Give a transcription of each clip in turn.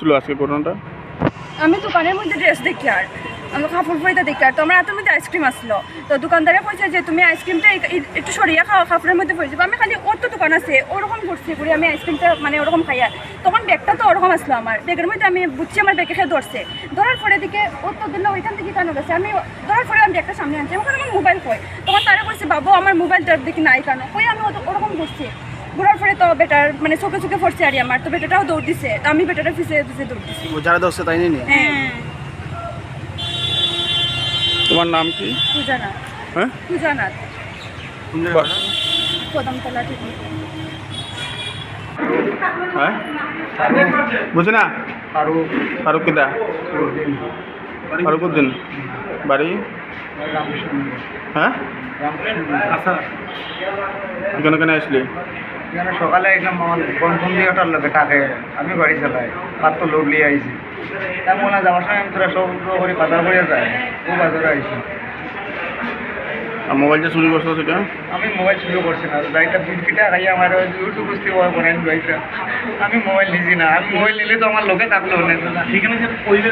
ছিল আজকে ঘটনাটা? আমি দোকানের মধ্যে ড্রেস দেখি আর। আমি কাপড় পরিতে দেখি আর। তো আমার হাতের মধ্যে আইসক্রিম আসলো। তো দোকানদারে কইছে যে, তুমি আইসক্রিমটা একটু সরিয়ে খাও, কাপড়ের মধ্যে পড়ে যাব। আমি খালি অত দোকান আছে, ওরকম করছি করি আমি আইসক্রিমটা মানে ওরকম খাই আর। তখন ব্যাগটা তো ওরকম আসলো আমার। ব্যাগের মধ্যে আমি বুঝছি আমার ব্যাগে খেয়ে ধরছে। ধরার পরে দিকে ওর তো দিল ওইখান থেকে কেন গেছে আমি ধরার পরে আমি ব্যাগটা সামনে আনছি। আমার আমার মোবাইল কই? তখন তারা বলছে বাবু, আমার মোবাইলটা দেখি নাই কেন? কই, আমি ওরকম করছি। ঘোরার পরে তো বেটার মানে চোখে চোখে পড়ছে আর আমার তো বেটাটাও দৌড় দিছে তো আমি বেটাটা পিছিয়ে পিছিয়ে দৌড় দিছি। ও যারা ধরছে তাই নিয়ে হ্যাঁ। তোমার নাম কি? হ্যাঁ? কদমতলা ঠিক হ্যাঁ? বুঝি না? আরও ফারুক কিদা ফারুক উদ্দিন বাড়ি হ্যাঁ এখানে কেন আসলি? এখানে সকালে একদম আমার বন্ধন দিয়ে ওঠার লোকে থাকে আমি বাড়ি চালাই পাত তো লোড নিয়ে আইছি। তার মনে যাওয়ার সময় আমি তোরা সব করে, বাজার করে যায় ও বাজারে আইছি। আর মোবাইল যে চুরি করছ সেটা আমি মোবাইল শুরু করছি না গাড়িটা বিস্কিটা খাইয়ে আমার ইউটিউব বুঝতে পারব বলেন গাড়িটা আমি মোবাইল নিছি না আমি মোবাইল নিলে তো আমার লোকে থাকল না সেখানে যে পইলে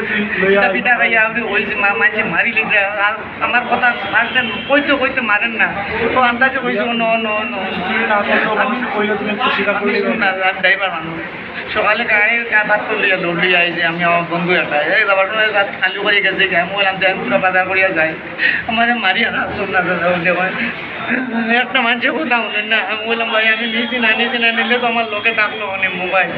পিঠা খাইয়া আমি ওই যে মা মাঝে মারি লিখে আর আমার কথা মারতে কইতে কইতে মারেন না তো আন্দাজে কইছে ন ন ন আমি কইলে তুমি স্বীকার করলে না আমি ড্রাইভার মানুষ সকালে গাড়ি ভাত করলে দৌড় দিয়ে আইছে আমি আমার বন্ধু একটা এই যাবার সময় খালি করে গেছে বললাম যে আমি পুরো বাজার করিয়া যাই আমার মারি আনা না বলতে ভাই একটা মানুষের কথা বলেন না, আমি বললাম, ভাই, আমি নিয়েছি না নিয়েছি না নিলে তো আমার লোকে ডাকলো অনেক মোবাইল